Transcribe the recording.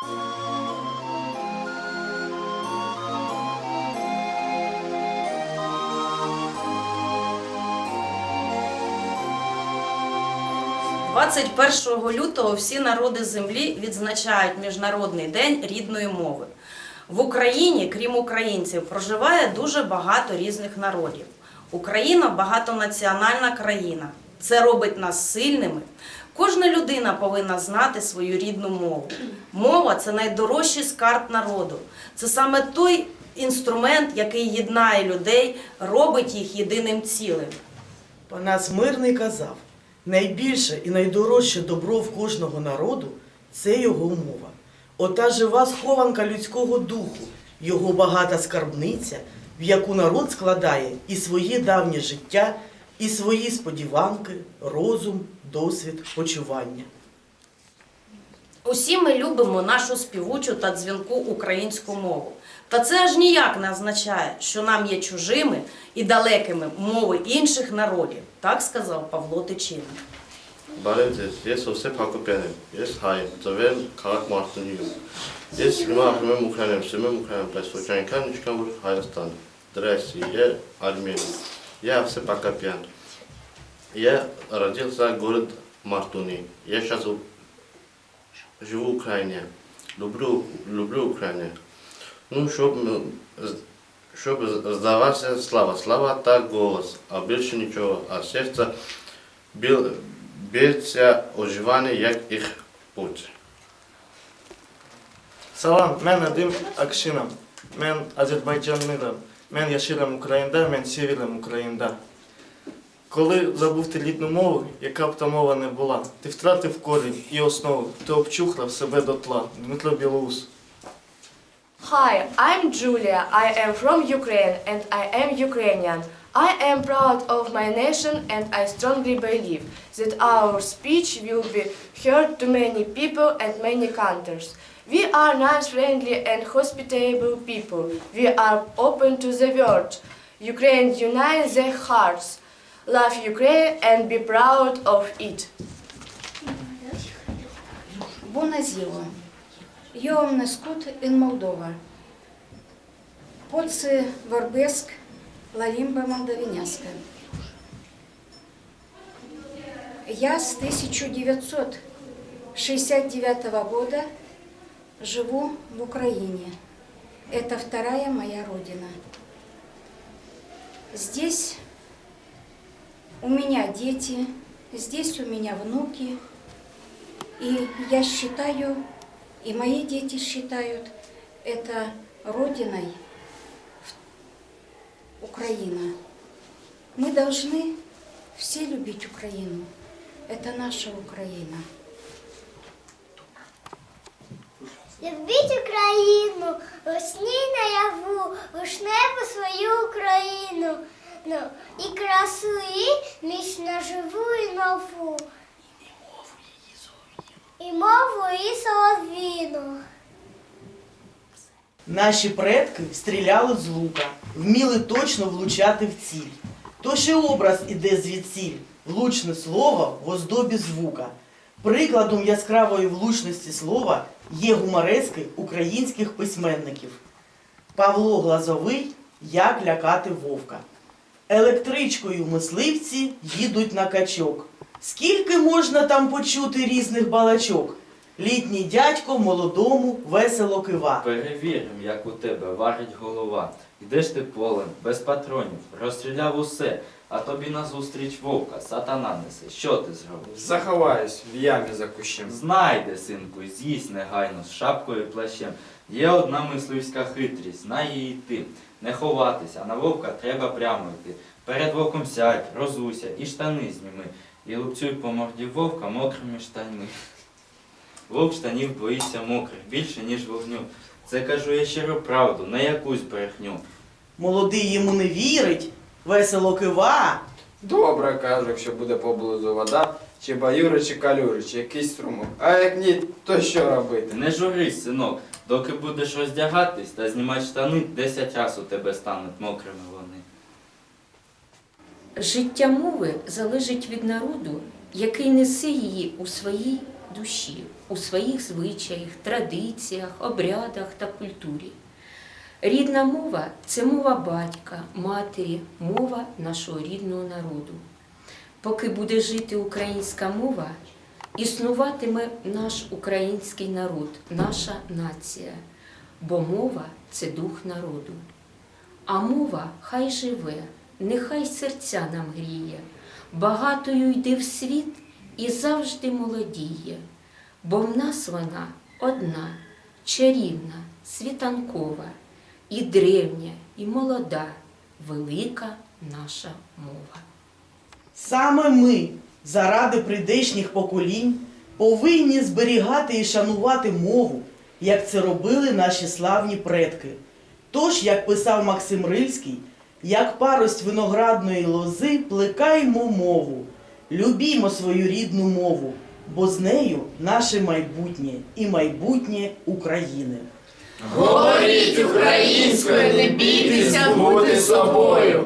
– 21 лютого всі народи землі відзначають Міжнародний день рідної мови. В Україні, крім українців, проживає дуже багато різних народів. Україна багатонаціональна країна. Це робить нас сильними. Кожна людина повинна знати свою рідну мову. Мова це найдорожчий скарб народу. Це саме той інструмент, який єднає людей, робить їх єдиним цілим. Панас Мирний казав, найбільше і найдорожче добро в кожного народу це його мова. Ота жива схованка людського духу, його багата скарбниця, в яку народ складає і своє давнє життя, і свої сподіванки, розум, досвід, почування. Усі ми любимо нашу співучу та дзвінку українську мову. Та це аж ніяк не означає, що нам є чужими і далекими мови інших народів, так сказав Павло Тичина. Բարև ես Հովսեփ Հակոբյան եմ։ Ես հայ եմ, ծնվել քաղաք Մարտունիում։ Ես հիմա ապրում եմ Ուկրաինայում, սիրում եմ Ուկրաինան, բայց ոչ այնքան, ինչքան որ Հայաստանը։ Здрасте, я Армения. я Овсеп Акопян. Я родился в город Мартуни. Я сейчас живу в Украине. Люблю, люблю Украину. Ну, щоб, щоб здаватися слава. Слава так голос, а більше нічого. А серце б'ється оживання, як їх путь. Салам, мен Адим Акшинам, мен Азербайджанлıyım, мен yaşıyorum Українда, мен севілем Українда. Коли забув ти рідну мову, яка б та мова не була, ти втратив корінь і основу, ти обчухлив себе дотла. Дмитро Білоус. Hi, I'm Julia. I am from Ukraine and I am Ukrainian. I am proud of my nation and I strongly believe that our speech will be heard to many people and many countries. We are nice, friendly and hospitable people. We are open to the world. Ukraine unites their hearts. Love Ukraine and be proud of it. Bună ziua! Eu am născut în Moldova. Pot să vorbesc la limba moldovenească. Я с 1969 года живу в Украине. Это вторая моя родина. Здесь у меня дети, здесь у меня внуки. И я считаю, и мои дети считают это родиной Украина. Мы должны все любить Украину. Это наша Украина. Любіть Україну, весні наяву, вишневу свою Україну, ну, і красу її вічно живу і нову. І мову і солов'їну. Наші предки стріляли з лука, вміли точно влучати в ціль. Тож і образ іде звідсіль, влучне слово в оздобі звука. Прикладом яскравої влучності слова є гуморески українських письменників. Павло Глазовий Як лякати вовка. Електричкою мисливці їдуть на качок. Скільки можна там почути різних балачок? Літній дядько молодому весело кива. Перевірим, як у тебе варить голова. Йдеш ти полем, без патронів, розстріляв усе, а тобі назустріч вовка, сатана несе. Що ти зробиш? Заховаюсь в ямі за кущем. Знайде, синку, з'їсть негайно з шапкою і плащем. Є одна мисливська хитрість, знай її ти. Не ховатися, а на вовка треба прямо йти. Перед вовком сядь, розуся і штани зніми. І лупцюй по морді вовка мокрими штаньми. Вовк штанів боїться мокрих більше, ніж вогню. Це кажу я щиро правду, не якусь брехню. Молодий йому не вірить, весело кива. Добре кажу, якщо буде поблизу вода, чи баюри, чи калюри, чи якийсь струмок. А як ні, то що робити? Не журись, синок, доки будеш роздягатись та знімати штани, десять раз у тебе стануть мокрими вони. Життя мови залежить від народу, який несе її у своїй душі у своїх звичаях, традиціях, обрядах та культурі. Рідна мова це мова батька, матері, мова нашого рідного народу. Поки буде жити українська мова, існуватиме наш український народ, наша нація, бо мова це дух народу. А мова хай живе, нехай серця нам гріє, багатою йде в світ і завжди молодіє, бо в нас вона одна, чарівна, світанкова, і древня, і молода, велика наша мова. Саме ми, заради прийдешніх поколінь, повинні зберігати і шанувати мову, як це робили наші славні предки. Тож, як писав Максим Рильський, як парость виноградної лози плекаймо мову, любімо свою рідну мову, бо з нею наше майбутнє і майбутнє України. Говоріть українською, не бійтеся бути собою.